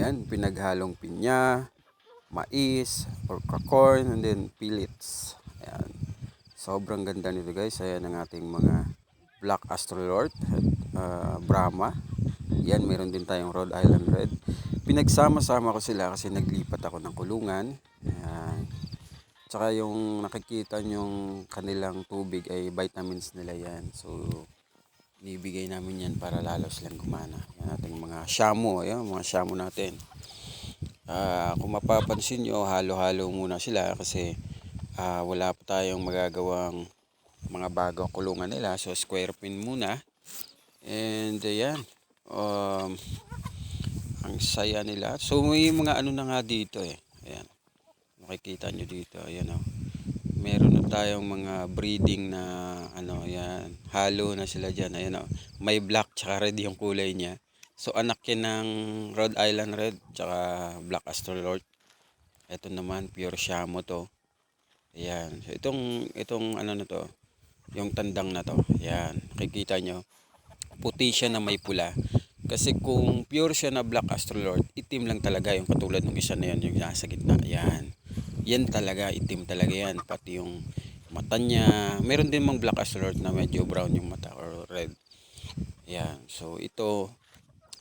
Ayan, pinaghalong pinya, mais, or corn, and then pellets. Ayan. Sobrang ganda nito guys. Ayan ang ating mga Black Astrolord ah, Brahma. Yan, meron din tayong Rhode Island Red. Pinagsama-sama ko sila kasi naglipat ako ng kulungan. Ayan. Tsaka yung nakikita yung kanilang tubig ay vitamins nila yan. So, nibigay namin yan para lalo silang gumana. Yan ating mga shamu. Ayan, mga shamu natin. Ah, kung mapapansin nyo, halo-halo muna sila kasi ah, wala pa tayong magagawang mga bagong kulungan nila. So, square pin muna. And, ayan. Um, ang saya nila. So, may mga ano na nga dito eh. Ayan. Makikita nyo dito. Ayan o. Meron na tayong mga breeding na ano, ayan. Halo na sila dyan. Ayan o. May black tsaka red yung kulay niya. So, anak yan ng Rhode Island Red tsaka Black Astrolord. Ito naman, pure Shamo to. Ayan. So, itong, itong ano na to, yung tandang na to. Ayan. Nakikita nyo. Puti siya na may pula. Kasi kung pure siya na Black Astrolord, itim lang talaga yung katulad ng isa na yan, yung nasa gitna. Ayan. Yan talaga, itim talaga yan. Pati yung mata niya. Meron din mga Black Astrolord na medyo brown yung mata or red. Ayan. So, ito,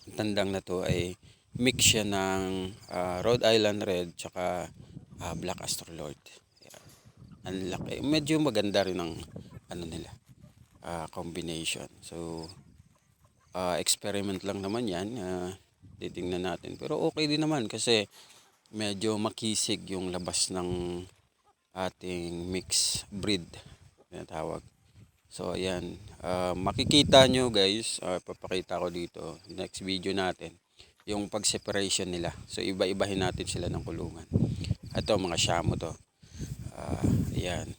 ang tandang na to ay mix siya ng ah, Rhode Island Red tsaka ah, Black Astrolord. Ayan. Ang laki. Medyo maganda rin ang ano nila, ah, combination. So, ah, experiment lang naman yan. ah, titingnan natin. Pero okay din naman kasi medyo makisig yung labas ng ating mix breed na tawag. So ayan, Ah, makikita nyo guys, ah, papakita ko dito next video natin yung pag-separation nila. So iba-ibahin natin sila ng kulungan. Ito mga shamo to. Ah, ayan.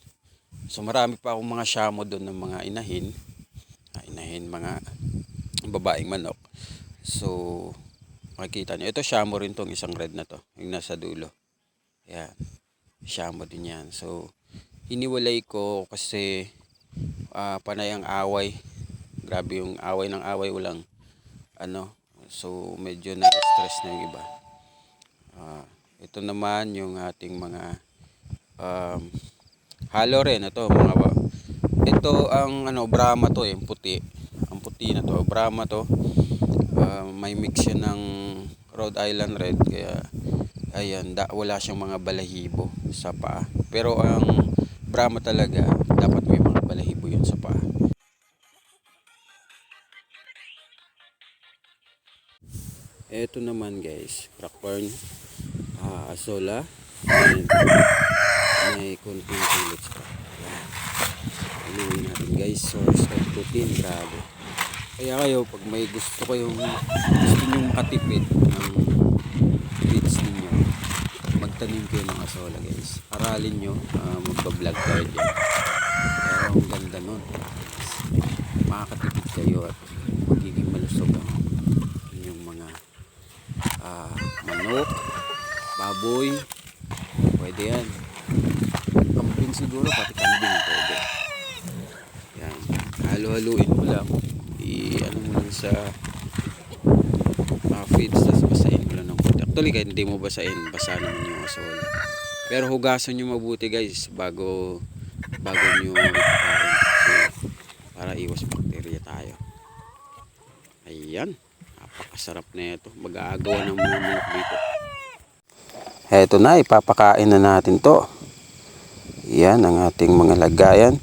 So marami pa akong mga shamo doon ng mga inahin. Ah, inahin mga babaeng manok. So makikita nyo. Ito shamo rin tong isang red na to. Yung nasa dulo. Ayan. Shamo din yan. So iniwalay ko kasi ah, panay ang away. Grabe yung away ng away. Walang ano. So medyo na-stress na yung iba. Ah, ito naman yung ating mga um, halo rin. Ito mga ito ang ano Brahma to eh, puti. Ang puti na to, Brahma to. Ah, may mix siya ng Rhode Island Red kaya ayan, da, wala siyang mga balahibo sa paa. Pero ang Brahma talaga, dapat may mga balahibo yun sa paa. Ito naman guys, crackcorn, ah, asola, and may konting pellets pa. Ayan. Natin guys, source of protein, grabe. Kaya kayo, pag may gusto kayong gusto nyo makatipid ng feeds ninyo, magtanim kayo ng asola guys. Aralin nyo, ah, magpa-vlog kayo dyan. Pero ang ganda nun. Makakatipid kayo at magiging malusog ang inyong mga ah, manok, baboy, pwede yan. Kambing siguro, pati kambing pwede. Yan. Halo-haluin mo lang. I-ano mo lang sa mga feeds, tapos basahin mo lang ng konti. Actually, kahit hindi mo basahin, basa naman yung asola. Pero hugasan nyo mabuti guys, bago bago nyo ipakain. So, para iwas bakterya tayo. Ayan. Napakasarap na ito. Mag-aagawa ng mga manok dito. Eto na, ipapakain na natin to. Yan ang ating mga lagayan.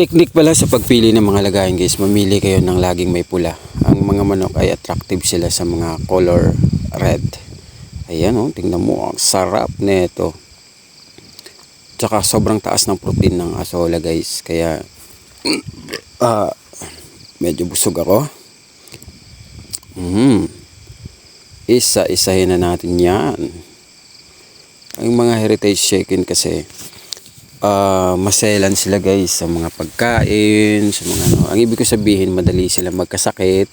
Technique pala sa pagpili ng mga lagayan guys, mamili kayo ng laging may pula. Ang mga manok ay attractive sila sa mga color red. Ayan oh, tingnan mo, ang sarap nito. Tsaka sobrang taas ng protein ng asola guys, kaya ah medyo busog ako. Mhm. Isa-isahin na natin yan. Ang mga heritage chicken kasi ah maselan sila guys sa mga pagkain, sa mga ano. Ang ibig ko sabihin, madali sila magkasakit.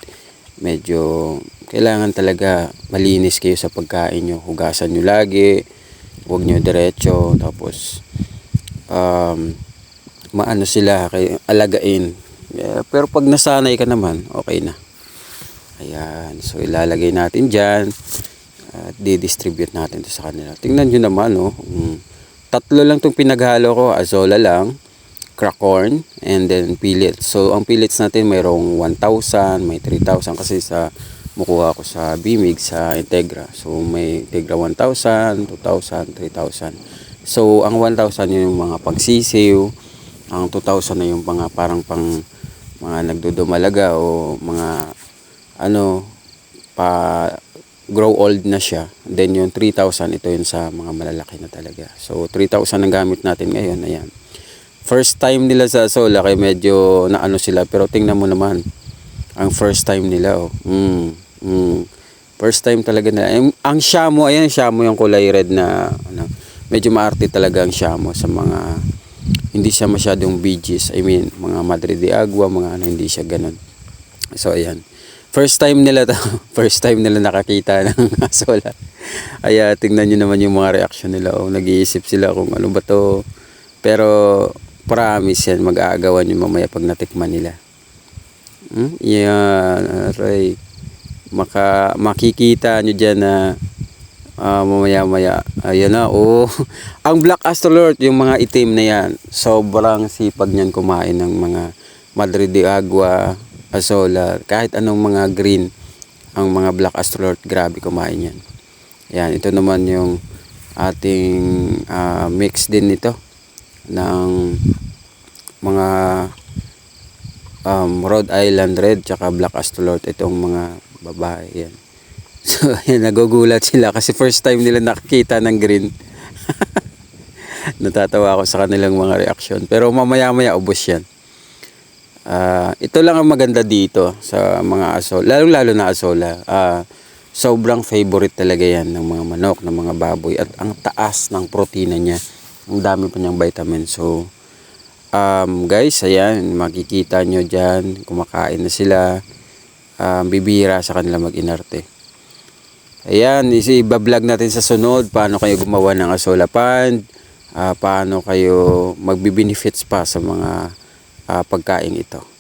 Medyo kailangan talaga malinis kayo sa pagkain nyo. Hugasan nyo lagi. Huwag nyo diretso. Tapos, um, maano sila, kay alagain. Eh, pero pag nasanay ka naman, okay na. Ayan. So, ilalagay natin dyan. At di-distribute natin to sa kanila. Tingnan nyo naman, oh. Mm. Tatlo lang itong pinaghalo ko. Azola lang, crack corn, and then pellets. So, ang pellets natin mayroong 1,000, may 3,000 kasi sa mukuha ko sa Bimig, sa Integra. So, may Integra 1,000, 2,000, 3,000. So, ang 1,000 yun yung mga pangsisiw. Ang 2,000 na yung mga parang pang mga nagdudumalaga o mga ano pa grow old na siya. Then yung 3,000 ito yun sa mga malalaki na talaga. So 3,000 ang gamit natin ngayon. Ayan. First time nila sa Sola kaya medyo naano sila pero tingnan mo naman ang first time nila oh. Mm, mm. First time talaga nila. Ang, ang shamo, ayan shamo yung kulay red na ano, medyo maarte talaga ang shamo sa mga hindi siya masyadong BGs. I mean, mga Madre de Agua, mga ano, hindi siya ganun. So, ayan. First time nila to. First time nila nakakita ng asola. Ay, tingnan nyo naman yung mga reaction nila. Oh, nag-iisip sila kung ano ba to. Pero, promise yan, mag-aagawan yung mamaya pag natikman nila. Hmm? Yan, aray. Maka, makikita nyo dyan na Ah, mamaya maya ayun na oh ang black astrolord yung mga itim na yan sobrang sipag niyan kumain ng mga madre de agua asola kahit anong mga green ang mga black astrolord grabe kumain yan yan ito naman yung ating ah, mix din nito ng mga um, Rhode Island Red tsaka Black Astrolord itong mga babae yan So, ayan, nagugulat sila kasi first time nila nakakita ng green. Natatawa ako sa kanilang mga reaksyon. Pero mamaya-maya, ubos yan. Ah, ito lang ang maganda dito sa mga asol. Lalo-lalo na asola. Ah, sobrang favorite talaga yan ng mga manok, ng mga baboy. At ang taas ng protina niya. Ang dami pa niyang vitamin. So, um, guys, ayan, makikita nyo dyan. Kumakain na sila. Um, bibihira sa kanila mag-inarte. Ayan, isi vlog natin sa sunod paano kayo gumawa ng asola pond, ah, paano kayo magbi-benefits pa sa mga ah, pagkain ito.